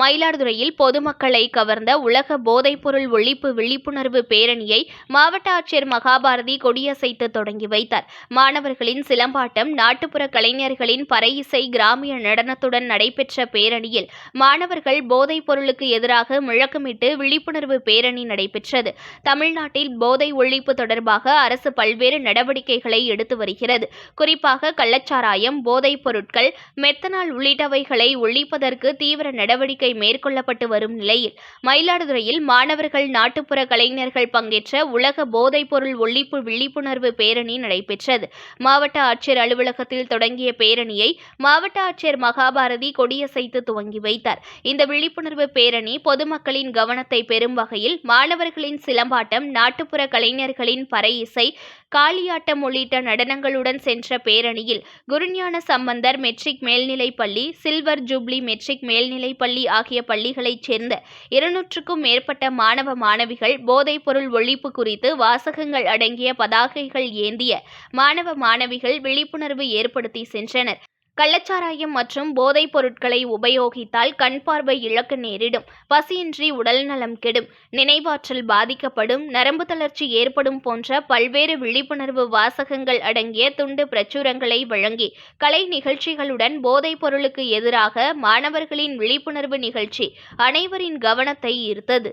மயிலாடுதுறையில் பொதுமக்களை கவர்ந்த உலக போதைப்பொருள் ஒழிப்பு விழிப்புணர்வு பேரணியை மாவட்ட ஆட்சியர் மகாபாரதி கொடியசைத்து தொடங்கி வைத்தார். மாணவர்களின் சிலம்பாட்டம் நாட்டுப்புற கலைஞர்களின் பறை இசை கிராமிய நடனத்துடன் நடைபெற்ற பேரணியில் மாணவர்கள் போதைப் பொருளுக்கு எதிராக முழக்கமிட்டு விழிப்புணர்வு பேரணி நடைபெற்றது. தமிழ்நாட்டில் போதை ஒழிப்பு தொடர்பாக அரசு பல்வேறு நடவடிக்கைகளை எடுத்து வருகிறது. குறிப்பாக கள்ளச்சாராயம் போதைப் பொருட்கள் மெத்தனால் உள்ளிட்டவைகளை ஒழிப்பதற்கு தீவிர நடவடிக்கை மேற்கொள்ளப்பட்டு வரும் நிலையில் மயிலாடுதுறையில் மாணவர்கள் நாட்டுப்புற கலைஞர்கள் பங்கேற்ற உலக போதைப்பொருள் ஒழிப்பு விழிப்புணர்வு பேரணி நடைபெற்றது. மாவட்ட ஆட்சியர் அலுவலகத்தில் தொடங்கிய பேரணியை மாவட்ட ஆட்சியர் மகாபாரதி கொடியசைத்து துவங்கி வைத்தார். இந்த விழிப்புணர்வு பேரணி பொதுமக்களின் கவனத்தை பெறும் வகையில் மாணவர்களின் சிலம்பாட்டம் நாட்டுப்புற கலைஞர்களின் பறை இசை காளியாட்டம் உள்ளிட்ட நடனங்களுடன் சென்ற பேரணியில் குருஞான சம்பந்தர் மெட்ரிக் மேல்நிலைப் பள்ளி சில்வர் ஜூப்ளி மெட்ரிக் மேல்நிலைப் பள்ளி ஆகிய பள்ளிகளைச் சேர்ந்த இருநூற்றுக்கும் மேற்பட்ட மாணவ மாணவிகள் போதைப்பொருள் ஒழிப்பு குறித்து வாசகங்கள் அடங்கிய பதாகைகள் ஏந்திய மாணவ மாணவிகள் விழிப்புணர்வு ஏற்படுத்தி சென்றனர். கள்ளச்சாராயம் மற்றும் போதைப் பொருட்களை உபயோகித்தால் கண் பார்வை இழக்க நேரிடும். பசியின்றி உடல் நலம் கெடும். நினைவாற்றல் பாதிக்கப்படும். நரம்பு தளர்ச்சி ஏற்படும் போன்ற பல்வேறு விழிப்புணர்வு வாசகங்கள் அடங்கிய துண்டு பிரச்சுரங்களை வழங்கி கலை நிகழ்ச்சிகளுடன் போதைப் பொருளுக்கு எதிராக மாணவர்களின் விழிப்புணர்வு நிகழ்ச்சி அனைவரின் கவனத்தை ஈர்த்தது.